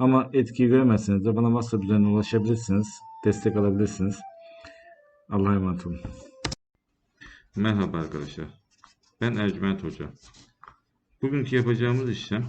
Ama etkiyi göremezseniz de bana WhatsApp üzerinden ulaşabilirsiniz. Destek alabilirsiniz. Allah'a emanet olun. Merhaba arkadaşlar. Ben Ercüment Hoca. Bugünkü yapacağımız işlem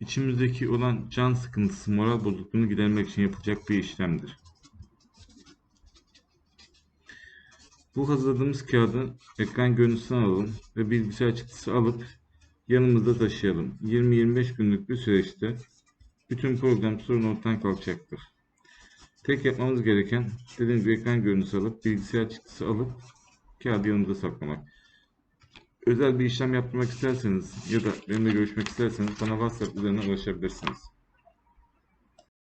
içimizdeki olan can sıkıntısı, moral bozukluğunu gidermek için yapılacak bir işlemdir. Bu hazırladığımız kağıdı ekran görüntüsünü alalım ve bilgisayar çıktısı alıp yanımızda taşıyalım. 20-25 günlük bir süreçte bütün program sorun ortadan kalkacaktır. Tek yapmamız gereken dediğim gibi ekran görüntüsü alıp bilgisayar çıktısı alıp kağıdı yanımızda saklamak. Özel bir işlem yaptırmak isterseniz ya da benimle görüşmek isterseniz bana WhatsApp üzerinden ulaşabilirsiniz.